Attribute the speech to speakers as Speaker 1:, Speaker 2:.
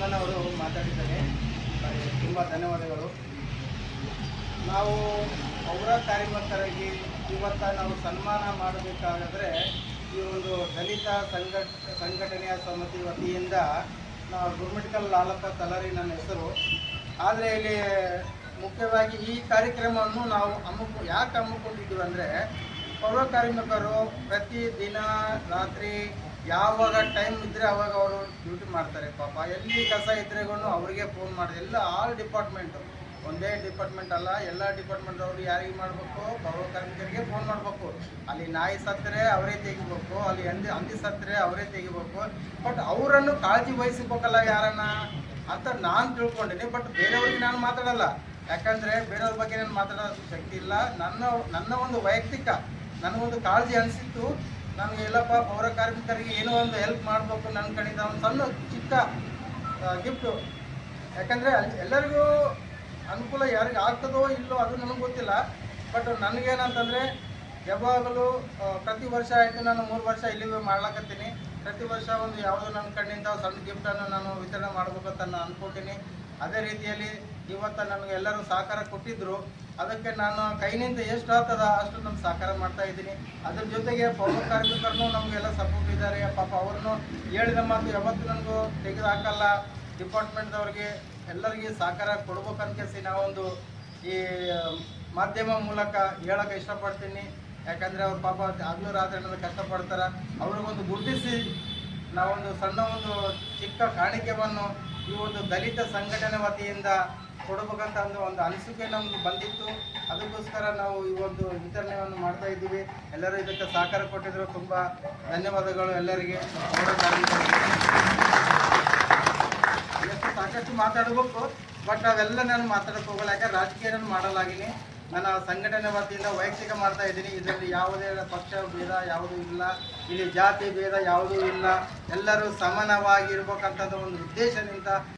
Speaker 1: ಸಲ್ಮಾನ್ ಅವರು ಮಾತಾಡಿದ್ದಾರೆ. ತುಂಬ ಧನ್ಯವಾದಗಳು. ನಾವು ಅವರ ಕಾರ್ಯಕರ್ತರಾಗಿ ಇವತ್ತ ನಾವು ಸನ್ಮಾನ ಮಾಡಬೇಕಾದ್ರೆ ಈ ಒಂದು ದಲಿತ ಸಂಘಟ ಸಂಘಟನೆಯ ಸಮಿತಿ ವತಿಯಿಂದ ನಾವು ಗುರುಮಿಟ್ಕಲ್ ಲಾಲಪ್ಪ ತಲರಿ ನನ್ನ ಹೆಸರು. ಆದರೆ ಇಲ್ಲಿ ಮುಖ್ಯವಾಗಿ ಈ ಕಾರ್ಯಕ್ರಮವನ್ನು ನಾವು ಹಮ್ಮಿಕೊ ಯಾಕೆ ಹಮ್ಮಿಕೊಂಡಿದ್ದೀವಿ ಅಂದರೆ ಪೌರ ಕಾರ್ಮಿಕರು ಪ್ರತಿ ದಿನ ರಾತ್ರಿ ಯಾವಾಗ ಟೈಮ್ ಇದ್ದರೆ ಅವಾಗ ಅವರು ಡ್ಯೂಟಿ ಮಾಡ್ತಾರೆ. ಪಾಪ ಎಲ್ಲಿ ಕಸ ಇದ್ರೆಗೂ ಅವರಿಗೆ ಫೋನ್ ಮಾಡಿ, ಎಲ್ಲ ಆಲ್ ಡಿಪಾರ್ಟ್ಮೆಂಟು ಒಂದೇ ಡಿಪಾರ್ಟ್ಮೆಂಟ್ ಅಲ್ಲ, ಎಲ್ಲ ಡಿಪಾರ್ಟ್ಮೆಂಟ್ ಅವರು ಯಾರಿಗೆ ಮಾಡಬೇಕು? ಪೌರ ಕಾರ್ಮಿಕರಿಗೆ ಫೋನ್ ಮಾಡಬೇಕು. ಅಲ್ಲಿ ನಾಯಿ ಸತ್ತರೆ ಅವರೇ ತೆಗಿಬೇಕು, ಅಲ್ಲಿ ಹಂದಿ ಹಂದಿ ಸತ್ತರೆ ಅವರೇ ತೆಗಿಬೇಕು. ಬಟ್ ಅವರನ್ನು ಕಾಳಜಿ ವಹಿಸಬೇಕಲ್ಲ ಯಾರನ್ನ? ಅಂತ ನಾನು ತಿಳ್ಕೊಂಡಿನಿ ಬಟ್ ಬೇರೆಯವ್ರಿಗೆ ನಾನು ಮಾತಾಡಲ್ಲ. ಯಾಕಂದರೆ ಬೇರೆಯವ್ರ ಬಗ್ಗೆ ನಾನು ಮಾತಾಡೋ ಶಕ್ತಿ ಇಲ್ಲ. ನನ್ನ ನನ್ನ ಒಂದು ವೈಯಕ್ತಿಕ ನನಗೊಂದು ಕಾಳಜಿ ಅನಿಸಿತ್ತು. ನನಗೆ ಎಲ್ಲಪ್ಪ ಪೌರ ಕಾರ್ಮಿಕರಿಗೆ ಏನೋ ಒಂದು ಹೆಲ್ಪ್ ಮಾಡಬೇಕು ನನ್ನ ಕಡೆಯಿಂದ ಒಂದು ಸಣ್ಣ ಚಿಕ್ಕ ಗಿಫ್ಟು ಯಾಕಂದರೆ ಎಲ್ಲರಿಗೂ ಅನುಕೂಲ ಯಾರಿಗೆ ಆಗ್ತದೋ ಇಲ್ಲೋ ಅದು ನನಗೆ ಗೊತ್ತಿಲ್ಲ. ಬಟ್ ನನಗೇನಂತಂದರೆ ಯಾವಾಗಲೂ ಪ್ರತಿ ವರ್ಷ ಆಯಿತು ನಾನು ಮೂರು ವರ್ಷ ಇಲ್ಲಿ ಮಾಡ್ಲಕತ್ತೀನಿ. ಪ್ರತಿ ವರ್ಷ ಒಂದು ಯಾವುದೋ ನನ್ನ ಕಣ್ಣಿಂದ ಸಣ್ಣ ಗಿಫ್ಟನ್ನು ನಾನು ವಿತರಣೆ ಮಾಡ್ಬೇಕಂತ ನಾನು ಅಂದ್ಕೊಂಡಿನಿ ಅದೇ ರೀತಿಯಲ್ಲಿ ಇವತ್ತು ನನಗೆ ಎಲ್ಲರೂ ಸಹಕಾರ ಕೊಟ್ಟಿದ್ದರು ಅದಕ್ಕೆ ನಾನು ಕೈನಿಂದ ಎಷ್ಟು ಆಗ್ತದ ಅಷ್ಟು ನಾನು ಸಹಕಾರ ಮಾಡ್ತಾ ಇದ್ದೀನಿ. ಅದ್ರ ಜೊತೆಗೆ ಪೌರ ಕಾರ್ಮಿಕರನ್ನು ನಮಗೆಲ್ಲ ಸಪೋರ್ಟ್ ಇದ್ದಾರೆ. ಪಾಪ ಅವ್ರನ್ನು ಹೇಳಿದ ಮಾತು ಯಾವತ್ತೂ ನನಗೂ ತೆಗೆದು ಹಾಕಲ್ಲ ಡಿಪಾರ್ಟ್ಮೆಂಟ್ದವ್ರಿಗೆ ಎಲ್ಲರಿಗೆ ಸಹಕಾರ ಕೊಡ್ಬೇಕಂತ ನಾವೊಂದು ಈ ಮಾಧ್ಯಮ ಮೂಲಕ ಹೇಳಕ್ಕೆ ಇಷ್ಟಪಡ್ತೀನಿ. ಯಾಕಂದರೆ ಅವ್ರ ಪಾಪ ಹಗಲು ರಾತ್ರಿ ಅನ್ನೋದು ಕಷ್ಟಪಡ್ತಾರೆ. ಅವ್ರಿಗೊಂದು ಗುರುತಿಸಿ ನಾವೊಂದು ಸಣ್ಣ ಒಂದು ಚಿಕ್ಕ ಕಾಣಿಕೆವನ್ನು ಈ ಒಂದು ದಲಿತ ಸಂಘಟನೆ ವತಿಯಿಂದ ಕೊಡಬೇಕಂತ ಒಂದು ಒಂದು ಅನಿಸಿಕೆ ನಮ್ಗೆ ಬಂದಿತ್ತು. ಅದಕ್ಕೋಸ್ಕರ ನಾವು ಈ ಒಂದು ವಿತರಣೆಯನ್ನು ಮಾಡ್ತಾ ಇದ್ದೀವಿ. ಎಲ್ಲರೂ ಇದಕ್ಕೆ ಸಹಕಾರ ಕೊಟ್ಟಿದ್ರು. ತುಂಬ ಧನ್ಯವಾದಗಳು ಎಲ್ಲರಿಗೆ. ಎಷ್ಟು ಸಾಕಷ್ಟು ಮಾತಾಡಬೇಕು. ಬಟ್ ಅವೆಲ್ಲ ನಾನು ಮಾತಾಡಕ್ಕೆ ಹೋಗಲ್ಲ. ಯಾಕಂದ್ರೆ ರಾಜಕೀಯ ನಾನು ಮಾಡಲಾಗಿನಿ. ನನ್ನ ಸಂಘಟನೆ ವತಿಯಿಂದ ವೈಯಕ್ತಿಕ ಮಾಡ್ತಾ ಇದ್ದೀನಿ. ಇದರಲ್ಲಿ ಯಾವುದೇ ಪಕ್ಷ ಭೇದ ಯಾವುದೂ ಇಲ್ಲ. ಇಲ್ಲಿ ಜಾತಿ ಭೇದ ಯಾವುದೂ ಇಲ್ಲ. ಎಲ್ಲರೂ ಸಮಾನವಾಗಿರ್ಬೇಕಂತದ್ದು ಒಂದು ಉದ್ದೇಶದಿಂದ